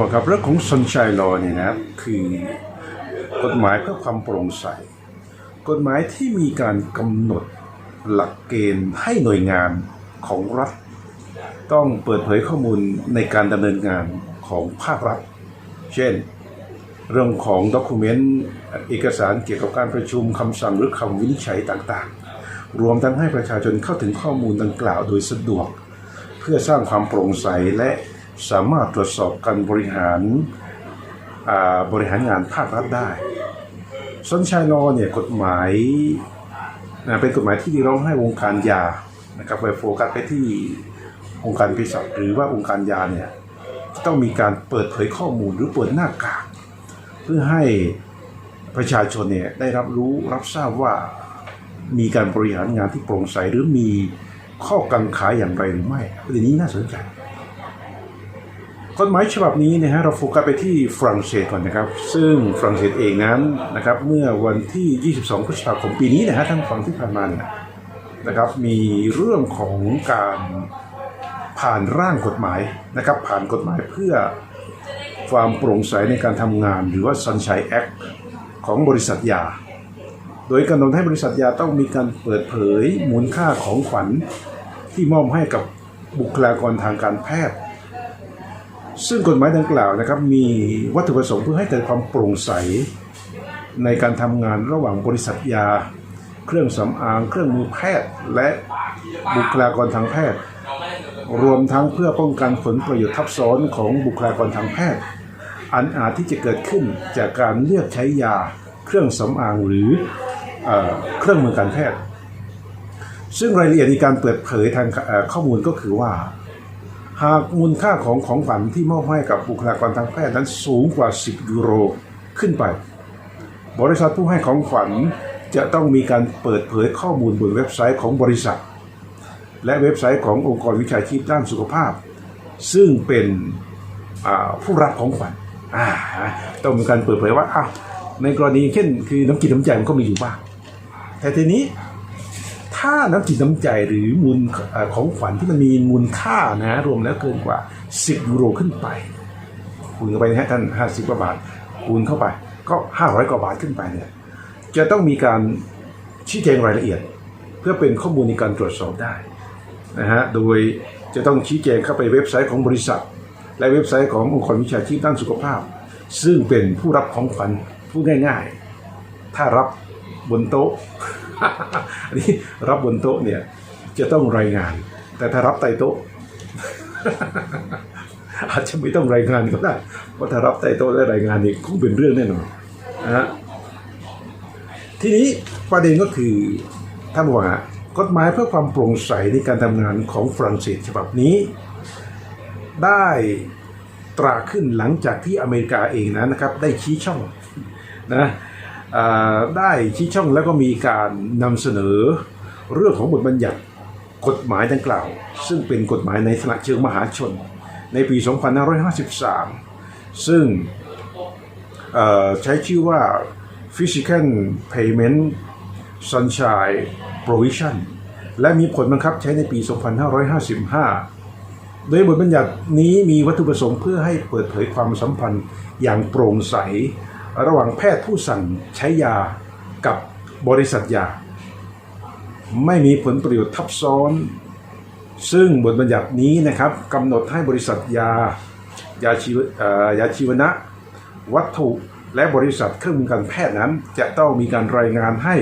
บอกครับเรื่องของ Sunshine Law เนี่ยนะครับคือกฎหมายเพื่อความโปร่งใส กฎหมายที่มีการกำหนดหลักเกณฑ์ให้หน่วยงานของรัฐ ต้องเปิดเผยข้อมูลในการดำเนินงานของภาครัฐ เช่น เรื่องของด็อกิเมนต์เอกสารเกี่ยวกับการประชุมคำสั่งหรือคำวินิจฉัยต่างๆ รวมทั้งให้ประชาชนเข้าถึงข้อมูลดังกล่าวโดยสะดวก เพื่อสร้างความโปร่งใสและ สามารถตรวจสอบการบริหารบริหารงานภาครัฐได้สัญชัยลอเนี่ยกฎหมายเป็นกฎหมายที่เรีร้องให้วงการยานะครับไปโฟกัสไปที่องค์การเภสัชหรือว่าองค์การยาเนี่ยต้องมีการเปิดเผยข้อมูลหรือเปิดหน้ากากเพื่อให้ประชาชนเนี่ยได้รับรู้รับทราบว่ามีการบริหารงานที่โปร่งใสหรือมีข้อกังขาอย่างไรหรือไม่ประเด็นนี้น่าสนใจ กฎหมายฉบับนี้นะฮะเราโฟกัสไปที่ฝรั่งเศสก่อนนะครับ ซึ่งฝรั่งเศสเองนั้นนะครับเมื่อวันที่ 22 พฤษภาคมปีนี้นะฮะทั้งฝั่งที่ผ่านมาเนี่ยนะครับมีเรื่องของการผ่านร่างกฎหมายนะครับผ่านกฎหมายเพื่อความโปร่งใสในการทำงานหรือว่า Sunshine Act ของบริษัทยา โดยกำหนดให้บริษัทยาต้องมีการเปิดเผยมูลค่าของขวัญที่มอบให้กับบุคลากรทางการแพทย์ ซึ่งกฎหมายดังกล่าวนะครับมีวัตถุประสงค์เพื่อให้เกิดความโปร่งใส ในการทำงานระหว่างบริษัทยา เครื่องสำอาง เครื่องมือแพทย์ และบุคลากรทางแพทย์ รวมทั้งเพื่อป้องกันผลประโยชน์ทับซ้อนของบุคลากรทางแพทย์ อันอาจที่จะเกิดขึ้นจากการเลือกใช้ยา เครื่องสำอางหรือเอเครื่องมือการแพทย์ ซึ่งรายละเอียดในการเปิดเผยทางข้อมูลก็คือว่า หากมูลค่าของของขวัญที่มอบให้กับบุคลากรทางแพทย์นั้นสูงกว่า 10 ยูโรขึ้นไป บริษัทผู้ให้ของขวัญจะต้องมีการเปิดเผยข้อมูลบนเว็บไซต์ของบริษัท และเว็บไซต์ขององค์กรวิชาชีพด้านสุขภาพ ซึ่งเป็นผู้รับของขวัญต้องมีการเปิดเผยว่าอ้าวในกรณีเช่นคือน้ำจิตน้ำใจมันก็มีอยู่บ้างแต่ทีนี้ ถ้าน้ำจิตน้ำใจหรือมูลของขวัญที่มันมีมูลค่านะรวมแล้วเกินกว่า 10ยูโรขึ้นไปคูณเข้าไปนะฮะท่าน50กว่าบาทคูณเข้าไป ก็500กว่าบาทขึ้นไปเนี่ยจะต้องมีการชี้แจงรายละเอียด เพื่อเป็นข้อมูลในการตรวจสอบได้นะฮะโดยจะต้องชี้แจงเข้าไปเว็บไซต์ของบริษัท และเว็บไซต์ขององค์กรวิชาชีพด้านสุขภาพ ซึ่งเป็นผู้รับของขวัญพูดง่าย ๆ ถ้ารับบนโต๊ะ อันนี้รับบนโต๊ะเนี่ยจะต้องรายงาน แต่ถ้ารับใต้โต๊ะ อาจจะไม่ต้องรายงานก็ได้เพราะถ้ารับใต้โต๊ะและรายงานนี่คงเป็นเรื่องแน่นอนนะฮะทีนี้ประเด็นก็คือท่านว่ากฎหมายเพื่อความโปร่งใสในการทำงานของฝรั่งเศสฉบับนี้ ได้ตราขึ้นหลังจากที่อเมริกาเองนะนะครับ ได้ชี้ช่องนะ ได้ชี้ช่องแล้วก็มีการนำเสนอเรื่องของบทบัญญัติกฎหมายดังกล่าว ซึ่งเป็นกฎหมายในฐานะเชิงมหาชน ในปี 2553 ซึ่งใช้ชื่อว่า Physical Payment Sunshine Provision และมีผลบังคับใช้ในปี 2555 โดยบทบัญญัตินี้มีวัตถุประสงค์เพื่อให้เปิดเผยความสัมพันธ์อย่างโปร่งใส ระหว่างแพทย์ผู้สั่งใช้ยากับบริษัทยา ไม่มีผลประโยชน์ทับซ้อน ซึ่งบทบัญญัตินี้นะครับกำหนดให้บริษัทยายาชีวเอ่อยาชีวนะ วัตถุและบริษัทเครื่องมือการแพทย์นั้น จะต้องมีการรายงานให้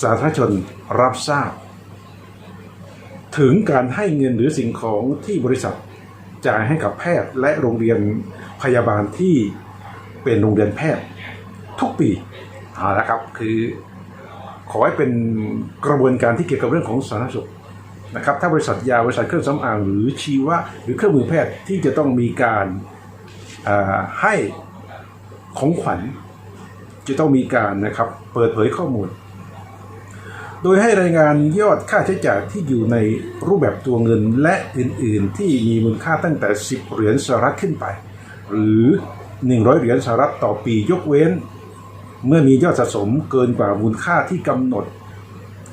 สาธารณชนรับทราบ ถึงการให้เงินหรือสิ่งของที่บริษัทจ่ายให้กับแพทย์และโรงเรียนพยาบาลที่ เป็นโรงเรียนแพทย์ทุกปีเอาละครับ คือขอให้เป็นกระบวนการที่เกี่ยวกับเรื่องของสาธารณสุขนะครับ ถ้าบริษัทยาบริษัทเครื่องสำอางหรือชีวะหรือเครื่องมือแพทย์ที่จะต้องมีการให้ของขวัญ จะต้องมีการนะครับเปิดเผยข้อมูล โดยให้รายงานยอดค่าใช้จ่ายที่อยู่ในรูปแบบตัวเงินและอื่นๆ ที่มีมูลค่าตั้งแต่ 10 เหรียญสหรัฐขึ้นไป หรือ 100 เหรียญสหรัฐต่อปียกเว้น เมื่อมียอดสะสมเกินกว่ามูลค่าที่กำหนด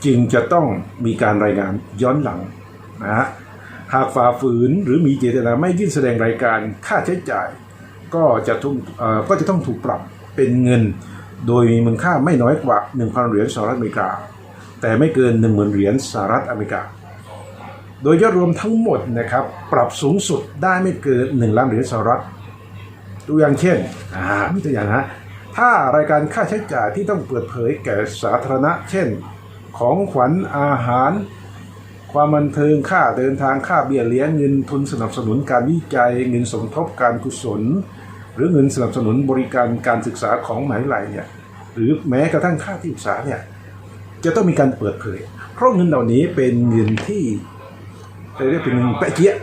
จึงจะต้องมีการรายงานย้อนหลังนะฮะหากฝ่าฝืนหรือมีเจตนาไม่ยื่นแสดงรายการค่าใช้จ่าย ก็จะต้องก็จะต้องถูกปรับเป็นเงิน โดยมีมูลค่าไม่น้อยกว่า 1,000 เหรียญสหรัฐอเมริกา แต่ไม่เกิน 10,000 เหรียญสหรัฐอเมริกา โดยยอดรวมทั้งหมดนะครับปรับสูงสุดได้ไม่เกิน 1 ล้านเหรียญสหรัฐ ตัวอย่างเช่น อ่ามีตัวอย่างนะฮะถ้ารายการค่าใช้จ่ายที่ต้องเปิดเผยแก่สาธารณะ เช่น ของขวัญอาหาร ความบันเทิงค่าเดินทางค่าเบี้ยเลี้ยงเงินทุนสนับสนุนการวิจัย เงินสมทบการกุศล หรือเงินสนับสนุนบริการการศึกษาของมหาวิทยาลัยเนี่ยหรือแม้กระทั่งค่าที่ปรึกษาเนี่ยจะต้องมีการเปิดเผย เพราะเงินเหล่านี้เป็นเงินที่ เรียกเป็นเงินแปะเจี๊ย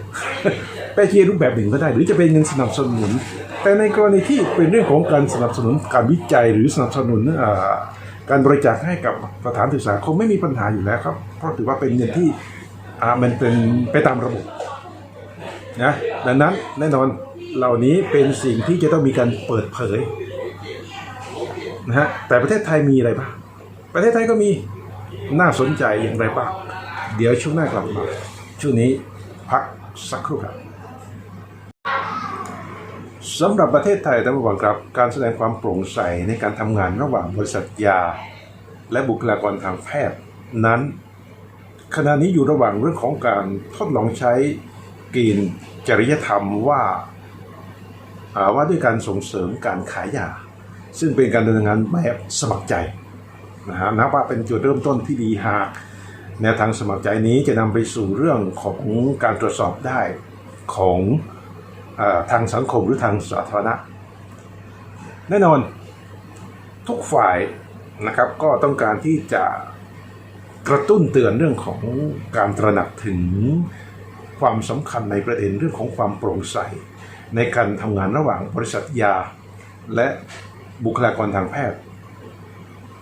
แปะเจี๊ยรูปแบบหนึ่งก็ได้ หรือจะเป็นเงินสนับสนุน แต่ในกรณีที่เป็นเรื่องของการสนับสนุนการวิจัยหรือสนับสนุนการบริจาคให้กับสถานศึกษาคงไม่มีปัญหาอยู่แล้วครับ เพราะถือว่าเป็นเงินที่มันเป็นไปตามระบบนะดังนั้นแน่นอนเหล่านี้เป็นสิ่งที่จะต้องมีการเปิดเผยนะฮะแต่ประเทศไทยมีอะไรบ้างประเทศไทยก็มีน่าสนใจอย่างไรบ้างเดี๋ยวช่วงหน้ากลับมา ช่วงนี้พักสักครู่ครับสำหรับประเทศไทยท่านผู้ฟังครับ การแสดงความโปร่งใสในการทำงานระหว่างบริษัทยา และบุคลากรทางแพทย์นั้น ขณะนี้อยู่ระหว่างเรื่องของการทดลองใช้กณฑ์จริยธรรมว่าอ่าว่าด้วยการส่งเสริมการขายยา ซึ่งเป็นการดำเนินงานแบบสมัครใจนะฮะนับว่าเป็นจุดเริ่มต้นที่ดีหาก แนวทางสมัครใจนี้จะนำไปสู่เรื่องของการตรวจสอบได้ของอทางสังคมหรือทางสาธารณะ แน่นอนทุกฝ่ายนะครับก็ต้องการที่จะกระตุ้นเตือนเรื่องของการตระหนักถึงความสำคัญในประเด็นเรื่องของความโปร่งใส ในการทำงานระหว่างบริษัทยา และบุคลากรทางแพทย์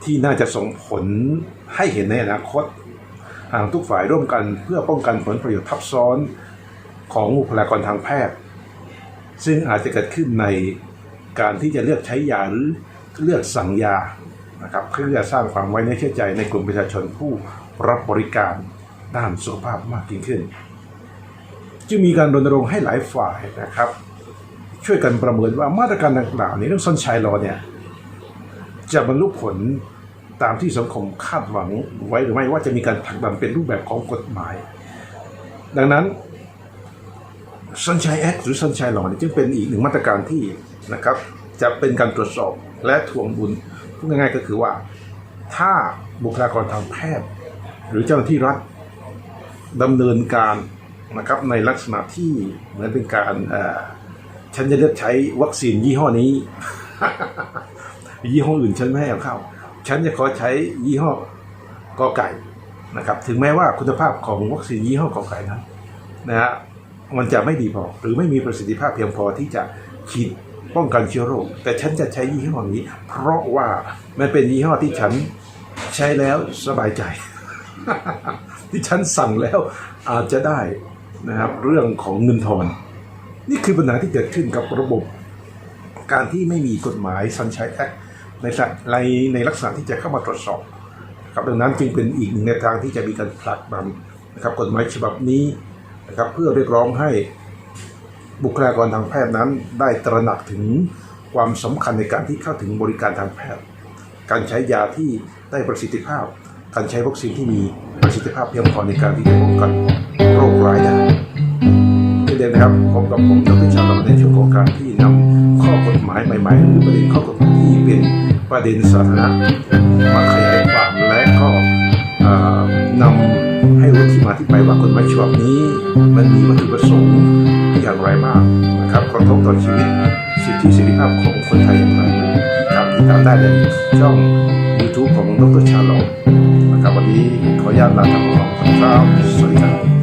ที่น่าจะส่งผลให้เห็นในอนาคต หากทุกฝ่ายร่วมกันเพื่อป้องกันผลประโยชน์ทับซ้อนของบุคลากรทางแพทย์ ซึ่งอาจจะเกิดขึ้นในการที่จะเลือกใช้ยาหรือเลือกสั่งยานะครับเพื่อสร้างความไว้เนื้อเชื่อใจในกลุ่มประชาชนผู้รับบริการด้านสุขภาพมากยิ่งขึ้น จึงมีการรณรงค์ให้หลายฝ่ายนะครับ ช่วยกันประเมินว่ามาตรการดังกล่าวในเรื่องซอนชัยรอเนี่ยจะบรรลุผล ตามที่สังคมคาดหวังไว้หรือไม่ว่าจะมีการผลักดันเป็นรูปแบบของกฎหมาย ดังนั้น Sunshine Act หรือ Sunshine Law เนี่จึงเป็นอีกหนึ่งมาตรการที่นะครับ จะเป็นการตรวจสอบและทวงบุญพูดง่ายๆก็คือว่า ถ้าบุคลากรทางแพทย์ หรือเจ้าหน้าที่รัฐดำเนินการนะครับในลักษณะที่เหมือนเป็นการเออฉันจะเลือกใช้วัคซีนยี่ห้อนี้ ยี่ห้ออื่นฉันไม่ให้เอาเข้า ฉันจะขอใช้ยี่ห้อกอไก่นะครับ ถึงแม้ว่าคุณภาพของวัคซีนยี่ห้อกอไก่นั้นนะฮะมันจะไม่ดีพอหรือไม่มีประสิทธิภาพเพียงพอที่จะฉีดป้องกันเชื้อโรค แต่ฉันจะใช้ยี่ห้อนี้ เพราะว่ามันเป็นยี่ห้อที่ฉันใช้แล้วสบายใจ ที่ฉันสั่งแล้วอาจจะได้นะครับเรื่องของเงินทอน นี่คือปัญหาที่เกิดขึ้นกับระบบ การที่ไม่มีกฎหมาย Sunshine Act ในลักษณะในในลักษณะที่จะเข้ามาตรวจสอบครับดังนั้นจึงเป็นอีกหนึ่งแนวทางที่จะมีการผลักดันนะครับกฎหมายฉบับนี้นะครับเพื่อเรียกร้องให้บุคลากรทางแพทย์นั้น ได้ตระหนักถึงความสำคัญในการที่เข้าถึงบริการทางแพทย์ การใช้ยาที่ได้ประสิทธิภาพ การใช้วัคซีนที่มีประสิทธิภาพเพียงพอในการที่จะป้องกันโรคร้ายได้ นะครับพบกับผมดรชาลในช่วงของการที่นำข้อกฎหมายใหม่ๆหรือประเด็นข้อกฎหมายที่เป็นประเด็นสาธารณะมาขยายความและก็เอ่อนำให้รู้ที่มาที่ไปว่ากฎหมายฉบับนี้ มันมีวัตถุประสงค์อย่างไรบ้างนะครับกระทบต่อชีวิตสิทธิเสรีภาพของคนไทยอย่างไรครับติดตามได้ในช่อง YouTube ของดรชาลอนะครับวันนี้ขออนุญาตลาท่านผู้ชมครับสวัสดีครับ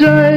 Joy